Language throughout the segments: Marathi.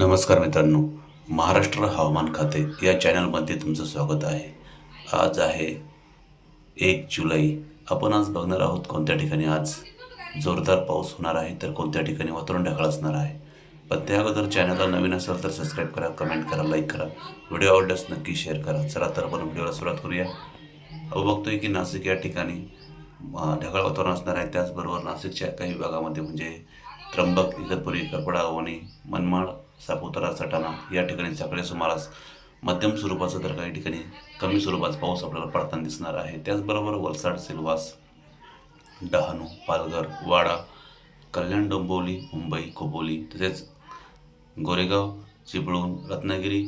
नमस्कार मित्रांनो महाराष्ट्र हवामान खाते या चॅनलमध्ये तुमचं स्वागत आहे. आज आहे एक जुलै. आपण आज बघणार आहोत कोणत्या ठिकाणी आज जोरदार पाऊस होणार आहे तर कोणत्या ठिकाणी वातावरण ढगाळ असणार आहे. पण त्या अगोदर चॅनलला नवीन असेल तर सबस्क्राईब करा कमेंट करा लाईक करा. व्हिडिओ आवडल्यास नक्की शेअर करा. चला तर आपण व्हिडिओला सुरुवात करूया. अहो बघतोय की नाशिक या ठिकाणी ढगाळ वातावरण असणार आहे. त्याचबरोबर नाशिकच्या काही भागामध्ये म्हणजे त्र्यंबक इगतपुरी करपडा वणी मनमाड सापुतारा सटाणा या ठिकाणी सकाळी सुमारास मध्यम स्वरूपाचा तर काही ठिकाणी कमी स्वरूपाचा पाऊस आपल्याला पडताना दिसणार आहे. त्याचबरोबर वलसाड सिल्वास डहाणू पालघर वाडा कल्याण डोंबिवली मुंबई खोपोली तसेच गोरेगाव चिपळूण रत्नागिरी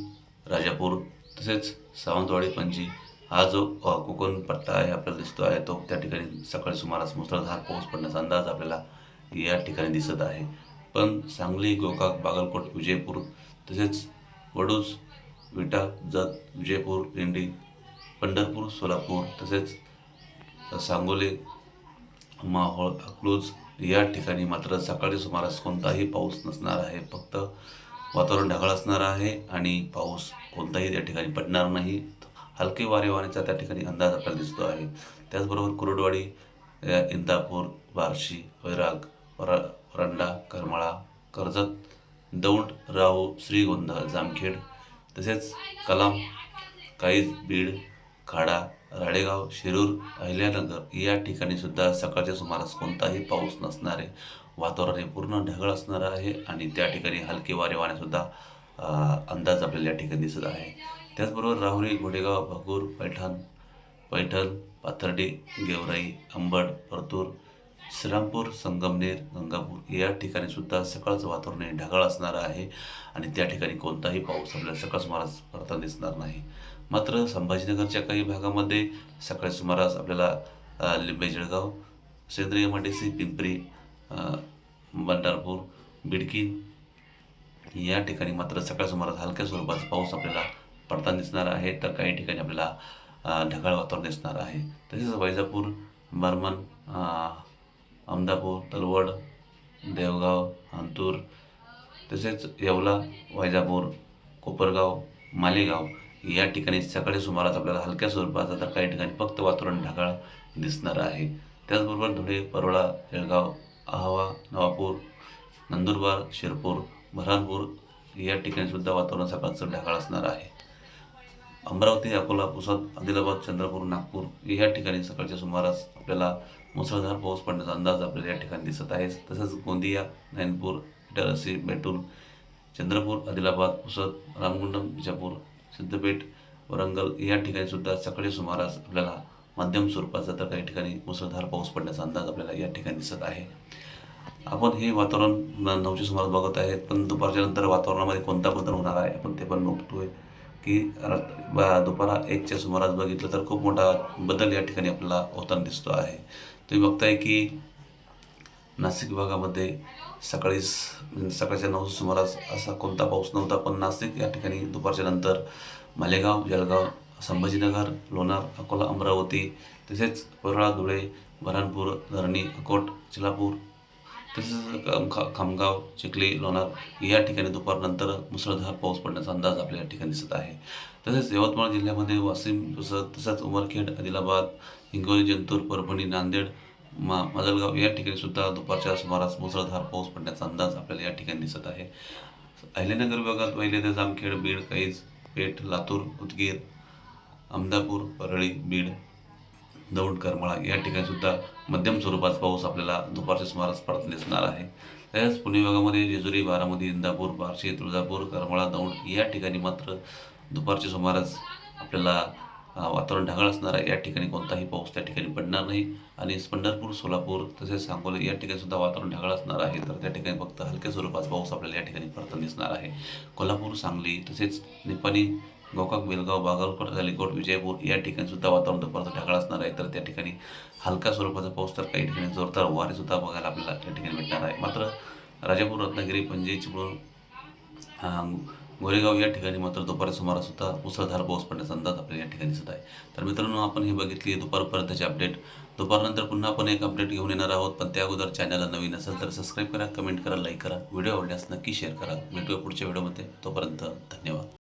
राजापूर तसेच सावंतवाडी पणजी हा जो कोकण पट्टा आहे आपल्याला दिसतो आहे तो त्या ठिकाणी सकाळी सुमारास मुसळधार पाऊस पडण्याचा अंदाज आपल्याला या ठिकाणी दिसत आहे. पण सांगली गोकाक बागलकोट विजयपूर तसेच वडूज विटा जत विजयपूर दिंडी पंढरपूर सोलापूर तसेच सांगोले माहोळ अकलूज या ठिकाणी मात्र सकाळी सुमारास कोणताही पाऊस नसणार आहे. फक्त वातावरण ढगाळ असणार आहे आणि पाऊस कोणताही त्या ठिकाणी पडणार नाही. हलके वारे वाहण्याचा त्या ठिकाणी अंदाज आपल्याला दिसतो आहे. त्याचबरोबर कुरुडवाडी या इंदापूर बार्शी वैराग वर वरंडा करमाळा कर्जत दौंड राहू श्रीगोंदा जामखेड तसेच कलाम काईज बीड खाडा राळेगाव शिरूर अहिल्यानगर या ठिकाणी सुद्धा सकाळच्या सुमारास कोणताही पाऊस नसणारे वातावरण हे पूर्ण ढगाळ असणार आहे आणि त्या ठिकाणी हलके वारे वाहण्यासुद्धा अंदाज आपल्याला या ठिकाणी दिसत आहे. त्याचबरोबर राहुरी घोडेगाव भगूर पैठण पैठण पाथर्डी गेवराई अंबड परतूर श्रीरामपूर संगमनेर गंगापूर या ठिकाणी सुद्धा सकाळचं वातावरण ढगाळ असणार आहे आणि त्या ठिकाणी कोणताही पाऊस आपल्याला सकाळ सुमारास पडताना दिसणार नाही. मात्र संभाजीनगरच्या काही भागामध्ये सकाळी सुमारास आपल्याला लिंबे जळगाव सेंद्रिय मंडेसी पिंपरी बंडारपूर बिडकीन या ठिकाणी मात्र सकाळ सुमारास हलक्या स्वरूपाचा पाऊस आपल्याला पडताना दिसणार आहे. तर काही ठिकाणी आपल्याला ढगाळ वातावरण दिसणार आहे. तसेच वैजापूर बर्मन अमदापूर तलवड देवगाव अंतूर तसेच येवला वैजापूर कोपरगाव मालेगाव या ठिकाणी सकाळी सुमारास आपल्याला हलक्या स्वरूपाचा तर काही ठिकाणी फक्त वातावरण ढगाळ दिसणार आहे. त्याचबरोबर धुळे परोळा जळगाव अहवा नवापूर नंदुरबार शिरपूर बऱ्हाणपूर या ठिकाणी सुद्धा वातावरण सकाळचं ढगाळ असणार आहे. अमरावती अकोला पुसद आदिलाबाद चंद्रपूर नागपूर या ठिकाणी सकाळच्या सुमारास आपल्याला मुसळधार पाऊस पडण्याचा अंदाज आपल्याला या ठिकाणी दिसत आहे. तसंच गोंदिया नैनपूर इटारसी बेटूर चंद्रपूर आदिलाबाद पुसद रामगुंडम बिजापूर सिद्धपेठ वरंगल या ठिकाणी सुद्धा सकाळी सुमारास आपल्याला मध्यम स्वरूपाचा तर काही ठिकाणी मुसळधार पाऊस पडण्याचा अंदाज आपल्याला या ठिकाणी दिसत आहे. आपण हे वातावरण नऊच्या सुमारास बघत आहेत पण दुपारच्या नंतर वातावरणामध्ये कोणता बदल होणार आहे आपण ते पण बघतोय. की बा- दुपारा एकच्या सुमारास बघितलं तर खूप मोठा बदल या ठिकाणी आपल्याला होताना दिसतो आहे. तुम्ही बघताय की नाशिक भागामध्ये सकाळी म्हणजे सकाळच्या नऊ सुमारास असा कोणता पाऊस नव्हता पण नाशिक या ठिकाणी दुपारच्या नंतर मालेगाव जळगाव संभाजीनगर लोणार अकोला अमरावती तसेच परळा धुळे बऱ्हाणपूर धरणी अकोट चिलापूर तसेच खामगाव चिखली लोणार या ठिकाणी दुपारनंतर मुसळधार पाऊस पडण्याचा अंदाज आपल्या या ठिकाणी दिसत आहे. तसेच यवतमाळ जिल्ह्यामध्ये वाशिम तसंच उमरखेड आदिलाबाद हिंगोली जंतूर परभणी नांदेड मा माजलगाव या ठिकाणी सुद्धा दुपारच्या सुमारास मुसळधार पाऊस पडण्याचा अंदाज आपल्याला या ठिकाणी दिसत आहे. अहिल्यानगर विभागात वैलेते जामखेड बीड कैज पेठ लातूर उदगीर अहमदापूर परळी बीड दौंड करमाळा या ठिकाणी सुद्धा मध्यम स्वरूपाचा पाऊस आपल्याला दुपारच्या सुमारास पडत दिसणार आहे. तसेच पुणे विभागामध्ये जेजुरी बारामती इंदापूर बार्शी तुळजापूर करमाळा दौंड या ठिकाणी मात्र दुपारच्या सुमारास आपल्याला वातावरण ढगाळ असणार आहे. या ठिकाणी कोणताही पाऊस त्या ठिकाणी पडणार नाही आणि पंढरपूर सोलापूर तसेच सांगोली या ठिकाणी सुद्धा वातावरण ढगाळ असणार आहे. तर त्या ठिकाणी फक्त हलक्या स्वरूपाचा पाऊस आपल्याला या ठिकाणी पडताना दिसणार आहे. कोल्हापूर सांगली तसेच निपाणी गोकाक बेलगाव बागलकोट अलीकोट विजयपूर या ठिकाणी सुद्धा वातावरण दुपारचं ढगाळ असणार आहे. तर त्या ठिकाणी हलका स्वरूपाचा पाऊस तर काही ठिकाणी जोरदार वारे सुद्धा बघायला आपल्याला त्या ठिकाणी भेटणार आहे. मात्र राजापूर रत्नागिरी पणजी चिपळूण गोरेगाव या ठिकाणी मात्र दुपारी सुमारासुद्धा मुसळधार पाऊस पडण्याचा अंदाज आपल्याला या ठिकाणी दिसत आहे. तर मित्रांनो आपण ही बघितली दुपारपर्यंतची अपडेट. दुपारनंतर पुन्हा आपण एक अपडेट घेऊन येणार आहोत पण त्या अगोदर चॅनलला नवीन असेल तर सबस्क्राईब करा कमेंट करा लाईक करा. व्हिडिओ आवडल्यास नक्की शेअर करा. भेटूया पुढच्या व्हिडिओमध्ये. तोपर्यंत धन्यवाद.